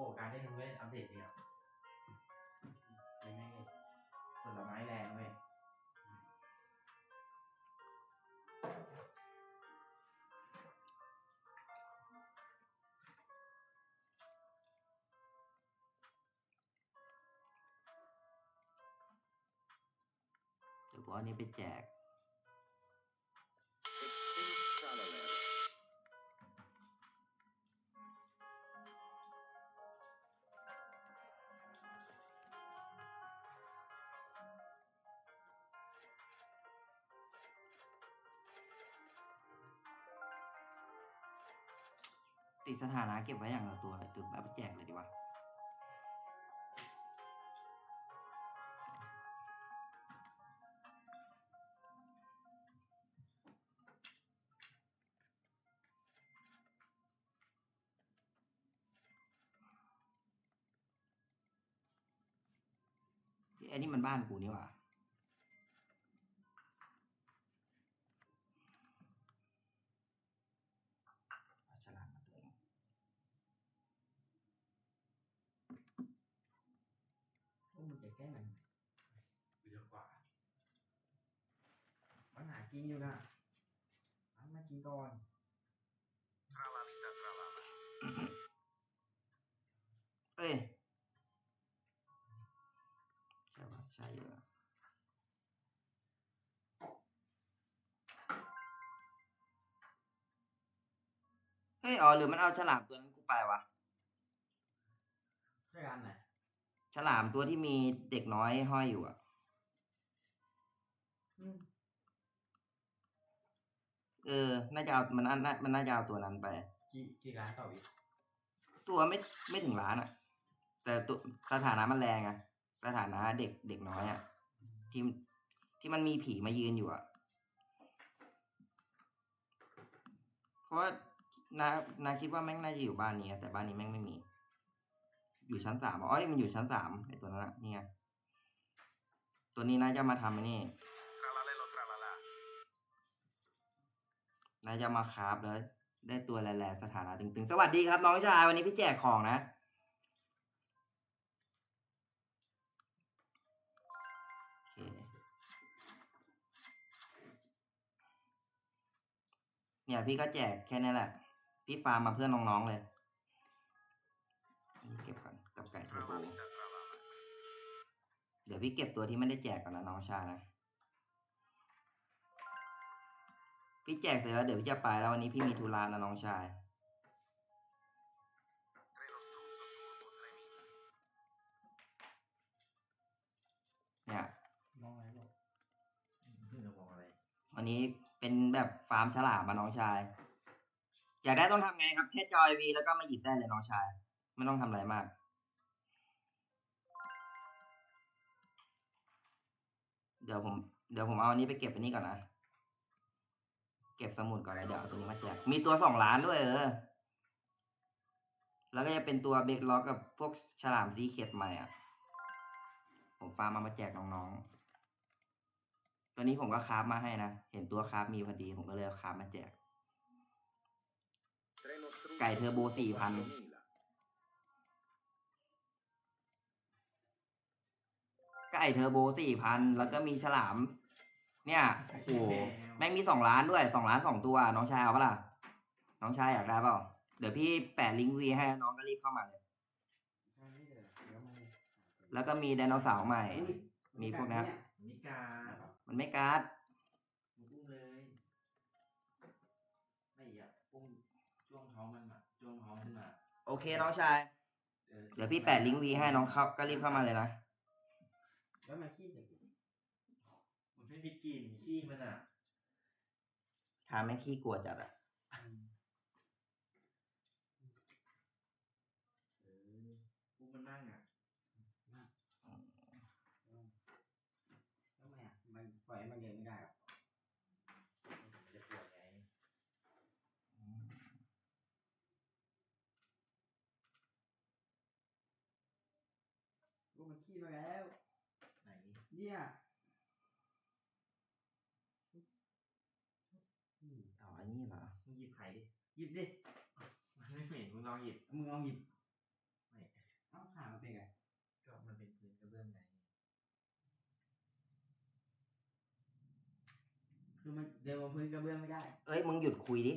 อ้การได้ทั้งเว้ยอัปเดตเนี่ยไม่ไม่ผลไม้แรงเว้ยเดี๋ยวกูเอาอันนี้ไปแจก ติดสถานะเก็บไว้อย่างละตัวเลยถึงเอาไปแจกเลยดีกว่าไอ้นี่มันบ้านกูนี่หว่า เอาฉลามมาตัวหนึ่ง พวกมึง จะแกล้งมันเยอะกว่า มันหากินอยู่นะมันมากินก่อน Tralalita tralala. เอ้ยใช่ปะใช่เยอะเฮ้ย อ๋อ หรือมันเอาฉลามตัวนั้นกูไปวะใช่กันไหน ฉลามตัวที่มีเด็กน้อยห้อยอยู่อะอืมเออ น่าจะเอามันน่าน่ามันน่าจะเอาตัวนั้นไป กี่กี่ร้านต่อวิตัวไม่ไม่ถึงล้านอะแต่ตัวสถานะมันแรงอะสถานะเด็กเด็กน้อยอะที่ที่มันมีผีมายืนอยู่อะเพราะว่านานาคิดว่าแม่งน่าจะอยู่บ้านนี้อะแต่บ้านนี้แม่งไม่มี อยู่ชั้นสามอะอ๋อมันอยู่ชั้นสามไอตัวนั้นอะนี่ไงตัวนี้น่าจะมาทำไอ้นี่ Tralalelo tralala. น่าจะมาคราฟแล้ว ได้ตัวแหล่ๆสถานะตึงๆ สวัสดีครับ น้องชาย วันนี้พี่แจกของนะโอเคเนี่ยพี่ก็แจกแค่นี้แหละ พี่ฟาร์มมาเพื่อน้องๆเลยนี่เก็บก่อนกับ ไก่เทอร์โบ Tralalita tralala. เดี๋ยวพี่เก็บตัวที่ไม่ได้แจกก่อนนะน้องชายนะ พี่แจกเสร็จแล้วเดี๋ยวพี่จะไปแล้ววันนี้พี่มีธุระนะน้องชาย Treno struzzo turbo 3000. เนี่ยมองอะไรบอกอืมเรามองอะไรวันนี้เป็นแบบฟาร์มฉลามมาน้องชาย อยากได้ต้องทำไงครับแค่จอยวีแล้วก็มาหยิบได้เลยน้องชาย ไม่ต้องทำอะไรมาก ดี๋ยวผมเดี๋ยวผมเอาอันนี้ไปเก็บอันนี้ก่อนนะ เก็บสมุดก่อนแล้วเดี๋ยวเอาตัวนี้มาแจกมีตัวสองล้านด้วยเออ แล้วก็จะเป็นตัวเบรกล็อกกับพวกฉลามซีเค็ดใหม่อะ ผมฟาร์มมามาแจกน้องๆ ตัวนี้ผมก็คราฟมาให้นะ เห็นตัวคราฟมีพอดีผมก็เลยเอาคราฟมาแจก ไก่เทอร์โบสี่พัน 4000. ไก่เทอร์โบสี่พันแล้วก็มีฉลาม เนี่ยโอ้โหแม่งมีสองล้านด้วยสองล้านสองตัว น้องชายเอาปะล่ะ น้องชายอยากได้เปล่า เดี๋ยวพี่แปะลิงก์วีให้น้องก็รีบเข้ามาเลยใช่เดี๋ยวเดี๋ยวมึงแล้วก็มีไดโนเสาร์ใหม่ มีพวกนี้นิกามันไม่การ์ดมึงอุ้มเลยไอ้อะอุ้มช่วงท้องมันอะช่วงท้องขึ้นมา โอเคน้องชายออเดี๋ยวพี่แปะลิงก์วีให้น้องเขาก็รีบเข้ามาเลยนะ แล้วมาขี้ใส่มันไม่มีกลิ่นขี้มันอะทาแม่งขี้กลัวจัดอะเอออุ้มมันนั่งอะทำไมอะมันปล่อยให้มันเดินไม่ได้หรอมันจะปวดไงลูกมันขี้มาแล้วไหน เนี่ยอืมอ๋ออันนี้เหรอ มึงหยิบไข่ดิ หยิบดิมันไม่เหม็นมึงลองหยิบ มึงลองหยิบ ไม่ เอ้าขามันเป็นไง ก็มันเป็นพื้นกระเบื้องไง คือมันเดินบนพื้นกระเบื้องไม่ได้ เอ้ย มึงหยุดคุยดิ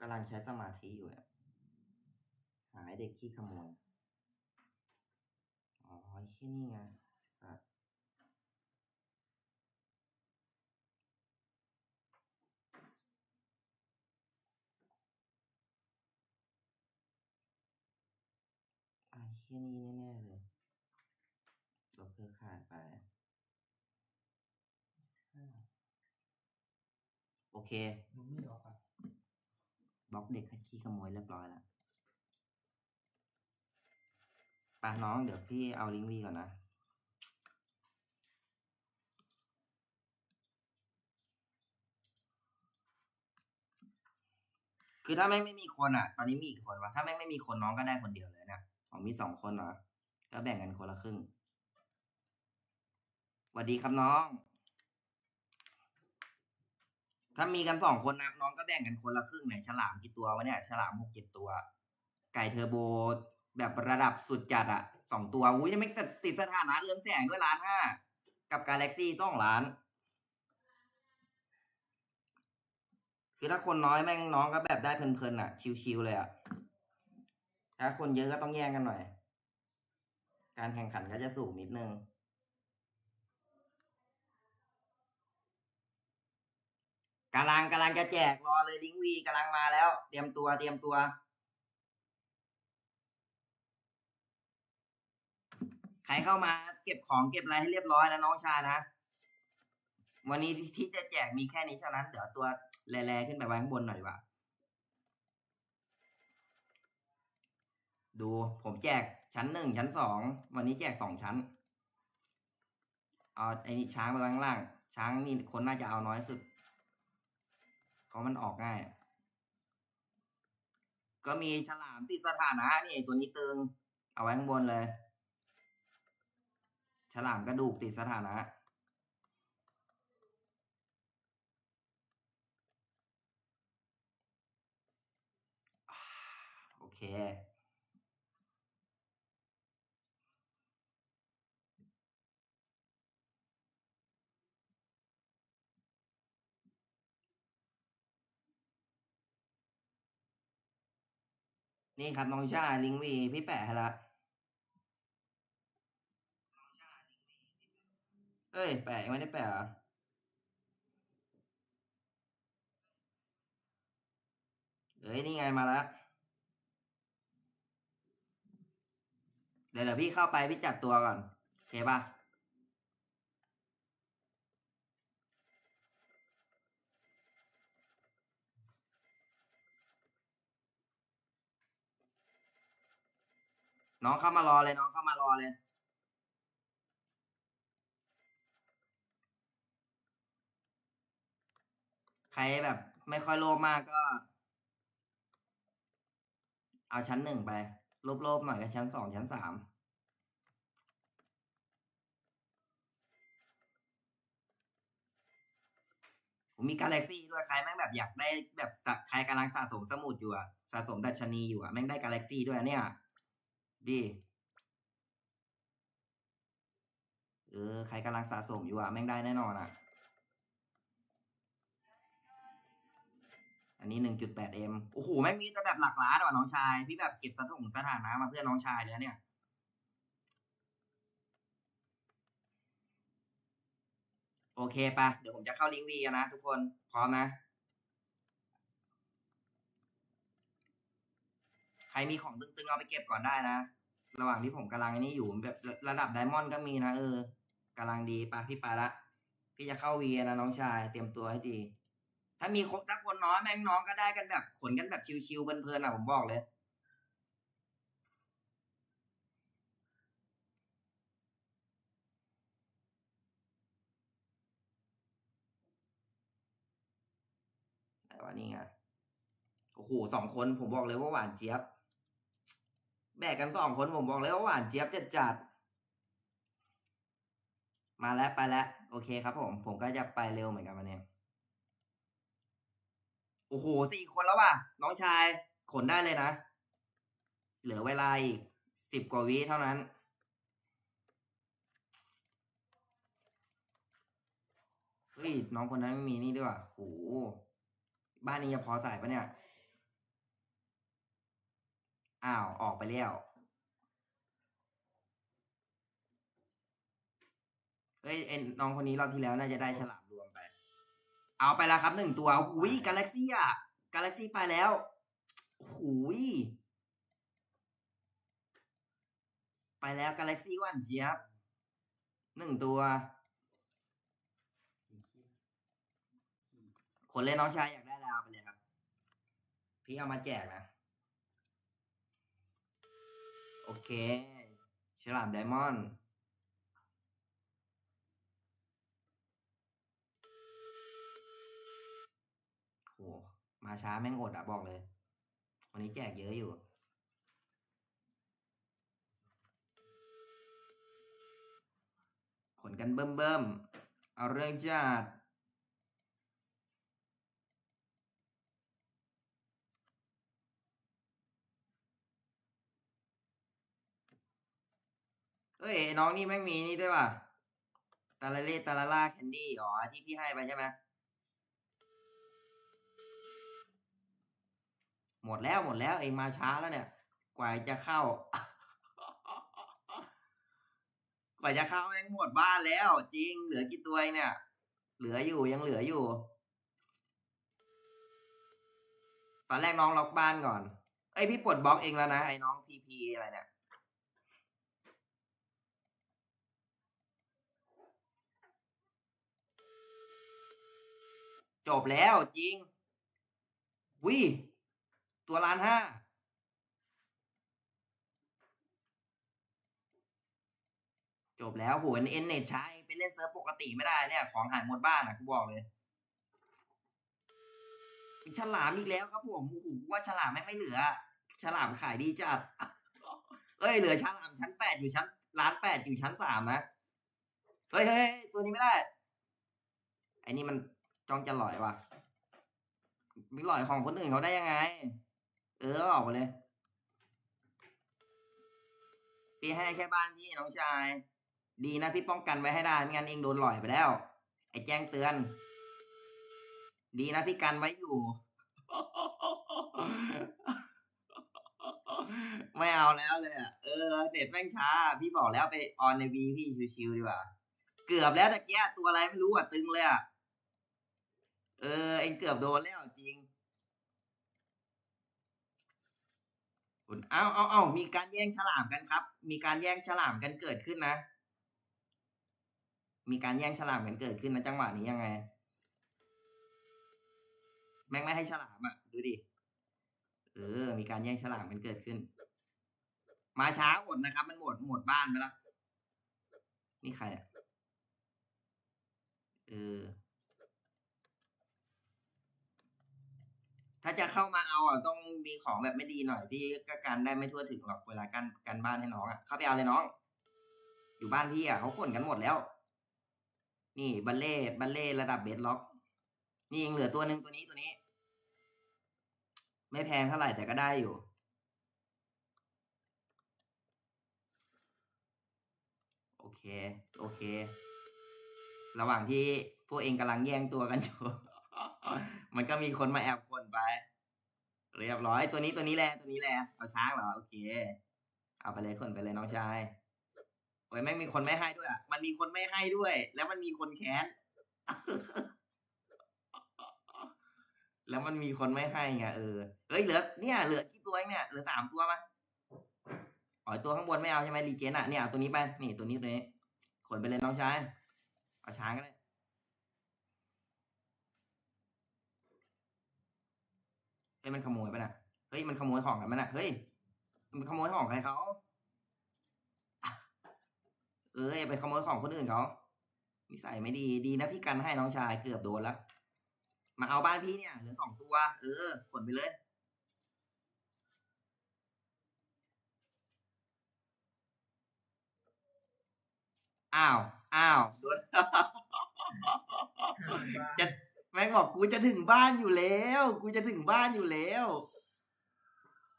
กำลังใช้สมาธิอยู่อะหาไอ้เด็กขี้ขโมย อ๋อไอ้ที่นี่ไง สัตว์ไอ้ที่นี่แน่ๆเลยลบเครือข่ายไป โอเค มึงไม่ออกอะ บล็อกเด็กขี้ขโมยเรียบร้อยแล้ว ไปน้องเดี๋ยวพี่เอาลิงก์วีก่อนนะคือถ้าไม่งไม่มีคนอะ ตอนนี้มีกี่คนวะถ้าไม่งไม่มีคนน้องก็ได้คนเดียวเลยเนี่ยอ๋อมีสองคนเหรอก็แบ่งกันคนละครึ่งสวัสดีครับน้อง ถ้ามีกันสองคนนะน้องก็แบ่งกันคนละครึ่งเนี่ยฉลามกี่ตัววะเนี่ย ฉลามหกเจ็ดตัว ไก่เทอร์โบ แบบระดับสุดจัดอะสองตัวอุ้ยยังไม่ติดติดสถานะเรื่องแสงด้วยล้านห้ากับกาแล็กซี่สองล้าน คือถ้าคนน้อยแม่งน้องก็แบบได้เพลินๆอะชิวๆเลยอะถ้าคนเยอะก็ต้องแย่งกันหน่อย การแข่งขันก็จะสูงนิดนึงกำลังกำลังจะแจกรอเลยลิงวีกำลังมาแล้ว เตรียมตัวเตรียมตัว ครเข้ามาเก็บของเก็บอะไรให้เรียบร้อยนะน้องชานะ วันนี้ที่จะแจกมีแค่นี้เท่านั้น เดี๋ยวตัวแร่ๆขึ้นไปไว้ข้างบนหน่อยดีกว่า ดูผมแจกชั้นหนึ่งชั้นสองวันนี้แจกสองชั้น เอาไอ้นี่ช้างไปไว้ข้างล่าง ช้างนี่คนน่าจะเอาน้อยสุดเพราะมันออกง่าย ก็มีฉลามติดสถานะนี่ตัวนี้ตึง เอาไว้ข้างบนเลย ฉลามกระดูกติดสถานะ โอเค นี่ครับน้องชาลิงวีพี่แปะให้ละ เอ้ย แปะยังไม่ได้แปะเหรอเอ้ย นี่ไงมาแล้วเดี๋ยวเดี๋ยวพี่เข้าไปพี่จัดตัวก่อน โอเคป่ะน้องเข้ามารอเลย น้องเข้ามารอเลย ใครแบบไม่ค่อยโลภมากก็ เอาชั้นหนึ่งไปโลภๆหน่อยก็ชั้นสองชั้นสามผมมีกาแล็กซี่ด้วยใครแม่งแบบอยากได้แบบสะใครกำลังสะสมสมุดอยู่อะสะสมดัชนีอยู่อะแม่งได้กาแล็กซี่ด้วยเนี่ย ดีเออใครกำลังสะสมอยู่อะแม่งได้แน่นอนอะ อันนี้หนึ่งจุดแปดเอ็มโอ้โหแม่งมีแต่แบบหลักล้านว่ะน้องชายพี่แบบเก็บสถงสถานะมาเพื่อน้องชายเลยเนี่ย โอเคปะเดี๋ยวผมจะเข้าลิงก์วีนะทุกคนพร้อมนะ ใครมีของตึงๆเอาไปเก็บก่อนได้นะ ระหว่างที่ผมกำลังนนี้อยู่แบบระดับไดมอนด์ก็มีนะเออ กำลังดีปะพี่ไปละ พี่จะเข้าวีนะน้องชาย เตรียมตัวให้ดี ถ้ามีคนถ้าคนน้อยแม่งน้องก็ได้กันแบบขนกันแบบชิวๆเพลินๆอะผมบอกเลยแต่ว่านี่ไงโอ้โหสองคนผมบอกเลยว่าหวานเจี๊ยบ แบกกันสองคนผมบอกเลยว่าหวานเจี๊ยบจัดจัดๆมาแล้วไปแล้วโอเคครับผม ผมก็จะไปเร็วเหมือนกันวันนี้ โอ้โหสี่คนแล้วว่ะ น้องชาย ขนได้เลยนะ เหลือเวลาอีกสิบกว่าวิเท่านั้น เฮ้ย น้องคนนั้นมีนี่ด้วยว่ะโห บ้านนี้จะพอใส่ปะเนี่ย อ้าว ออกไปแล้ว เฮ้ย เอ็นน้องคนนี้รอบที่แล้วน่าจะได้ฉลาม เอาไปแล้วครับหนึ่งตัวหุยกาแล็กซี่อะกาแล็กซี่ไปแล้วหุยไปแล้วกาแล็กซี่หวันเจี๊ยบหนึ่งตัวขนเลยน้องชายอยากได้แล้วเอาไปเลยครับ พี่เอามาแจกนะ โอเค ฉลามไดมอนด์โห มาช้าแม่งอดอะบอกเลย วันนี้แจกเยอะอยู่ ขนกันเบิ่มๆเอาเรื่องจัดเอ้ยน้องนี่แม่งมีนี่ด้วยว่ะตาลาเล่ตาลาล่าแคนดี้อ๋อที่พี่ให้ไปใช่ไหม หมดแล้วหมดแล้วเองมาช้าแล้วเนี่ย กว่าจะเข้า กว่าจะเข้าแม่งหมดบ้านแล้ว จริงเหลือกี่ตัวเนี่ย เหลืออยู่ยังเหลืออยู่ ตอนแรกน้องล็อกบ้านก่อนเอ้ยพี่ปลดบล็อกเองแล้วนะไอ้น้องพีพีอะไรเนี่ยจบแล้วจริงวิ ตัวล้านห้าจบแล้วโหเอ็นเน็ตใช้ไปเล่นเซิร์ฟปกติไม่ได้เนี่ย ของหายหมดบ้านอะกูบอกเลยฉลามอีกแล้วครับผมโอ้โหกูว่าฉลามแม่ไม่เหลือ ฉลามขายดีจัด เอ้ยเหลือฉลามชั้นแปดอยู่ชั้นล้านแปดอยู่ชั้นสามนะเฮ้ยเฮ้ยเฮ้ยตัวนี้ไม่ได้ไอ้นี่มันจ้องจะหลอยว่ะไปหลอยของคนอื่นเขาได้ยังไง เออออกมาเลย พี่ให้แค่บ้านพี่น้องชาย ดีนะพี่ป้องกันไว้ให้ได้ไม่งั้นเองโดนหลอยไปแล้ว ไอ้แจ้งเตือน ดีนะพี่กันไว้อยู่ ไม่เอาแล้วเลยอะเออเน็ตแม่งช้า พี่บอกแล้วไปออนในวีพี่ชิวๆดีกว่า เกือบแล้วตะเกียตัวอะไรไม่รู้อะตึงเลยอะเออ เองเกือบโดนแล้วจริง คุณเอาเอาเอามีการแย่งฉลามกันครับ มีการแย่งฉลามกันเกิดขึ้นนะ มีการแย่งฉลามกันเกิดขึ้นนะจังหวะนี้ยังไง แม่งไม่ให้ฉลามอะ ดูดิ เออ มีการแย่งฉลามกันเกิดขึ้น มาช้าหมดนะครับ มันหมดหมดบ้านไปแล้ว นี่ใครอะเออ ถ้าจะเข้ามาเอาอะต้องมีของแบบไม่ดีหน่อยพี่ก็การได้ไม่ทั่วถึงหรอกเวลากันกันบ้านให้น้องอะเข้าไปเอาเลยน้อง อยู่บ้านพี่อะเขาขนกันหมดแล้ว นี่บัลเล่บัลเล่ระดับเบสล็อก นี่ยังเหลือตัวหนึ่งตัวนี้ตัวนี้ ไม่แพงเท่าไหร่แต่ก็ได้อยู่โอเค โอเค ระหว่างที่พวกเองกำลังแย่งตัวกันอยู่ มันก็มีคนมาแอบคนไป เรียบร้อยตัวนี้ตัวนี้แหละตัวนี้แหละเอาช้างเหรอโอเค เอาไปเลยคนไปเลยน้องชายโอ้ยแม่งมีคนไม่ให้ด้วยอะมันมีคนไม่ให้ด้วย แล้วมันมีคนแค้นแล้วมันมีคนไม่ให้ไงเออเอ้ยเหลือเนี่ยเหลือกี่ตัวเองเนี่ยเหลือสามตัวปะอ๋อตัวข้างบนไม่เอาใช่ไหมรีเจนอะเนี่ยเอาตัวนี้ไปนี่ตัวนี้ตัวนี้ขนไปเลยน้องชายเอาช้างก็ได้ เฮ้ยมันขโมยปะน่ะ เฮ้ยมันขโมยของกันปะน่ะ เฮ้ย มันขโมยของใครเขาเอออย่าไปขโมยของคนอื่นเขานิสัยไม่ดี ดีนะพี่กันให้น้องชายเกือบโดนแล้วมาเอาบ้านพี่เนี่ยเหลือสองตัว เออขนไปเลย อ้าว อ้าวโดนจะ แม่งบอกกูจะถึงบ้านอยู่แล้ว กูจะถึงบ้านอยู่แล้ว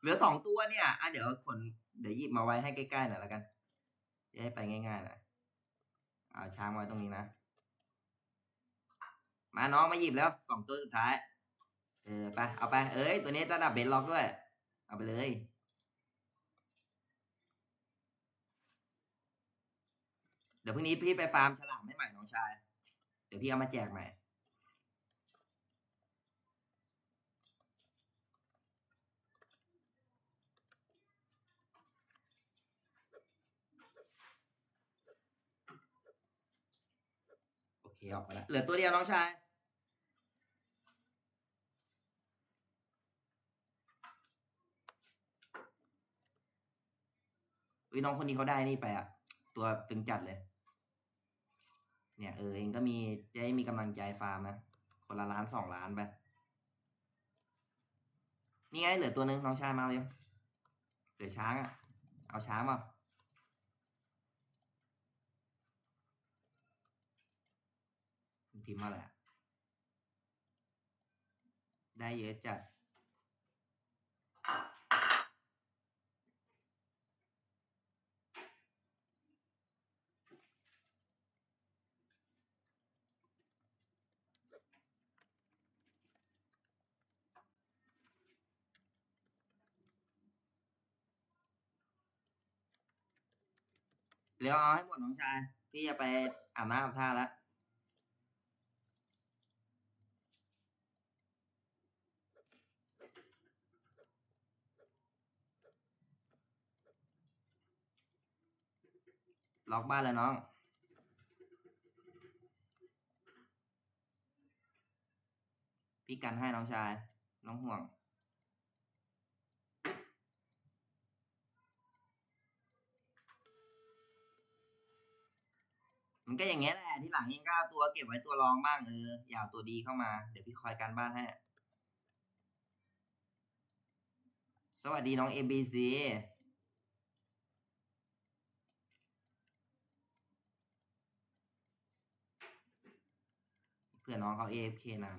เหลือสองตัวเนี่ย อะเดี๋ยวคนเดี๋ยวหยิบมาไว้ให้ใกล้ๆหน่อยแล้วกันจะได้ไปง่ายๆหน่อยเอาช้างไว้ตรงนี้นะ มาน้องมาหยิบแล้วสองตัวสุดท้าย เออไปเอาไป เอ้ย ตัวนี้ระดับเบนล็อกด้วย เอาไปเลยเดี๋ยวพรุ่งนี้พี่ไปฟาร์มฉลามให้ใหม่น้องชาย เดี๋ยวพี่เอามาแจกใหม่ โอเคออกไปแล้วเหลือตัวเดียวน้องชายอุ้ยน้องคนนี้เขาได้นี่ไปอะตัวตึงจัดเลย เนี่ยเออเองก็มีจะได้มีกำลังใจฟาร์มนะ คนละล้านสองล้านไป นี่ไงเหลือตัวหนึงน้องชายมาเร็วเหลือช้างอะเอาช้างมา พิมพ์มาแหละ ได้เยอะจัด เร็วเอาให้หมดน้องชาย พี่จะไปอาบน้ำอาบท่าแล้ว ล็อกบ้านเลยน้อง พี่กันให้น้องชาย น้องห่วง มันก็อย่างเงี้ยแหละ ที่หลังยังก้าวตัวเก็บไว้ตัวรองบ้างเออ อย่าเอาตัวดีเข้ามา เดี๋ยวพี่คอยการบ้านให้ สวัสดีน้อง ABC เพื่อน้องเขา AFK นาน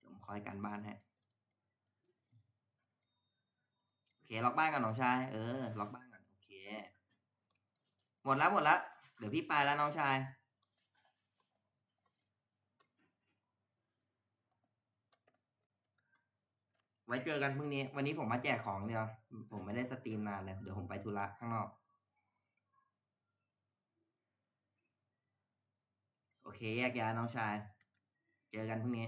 เดี๋ยวผมคอยการบ้านให้โอเคล็อกบ้านกันน้องชาย เออล็อกบ้านกันโอเค หมดแล้วหมดแล้วเดี๋ยวพี่ไปแล้วน้องชายไว้เจอกันพรุ่งนี้ วันนี้ผมมาแจกของเดียว ผมไม่ได้สตรีมนานเลย เดี๋ยวผมไปธุระข้างนอก โอ เคแยกย้ายน้องชาย เจอกันพรุ่งนี้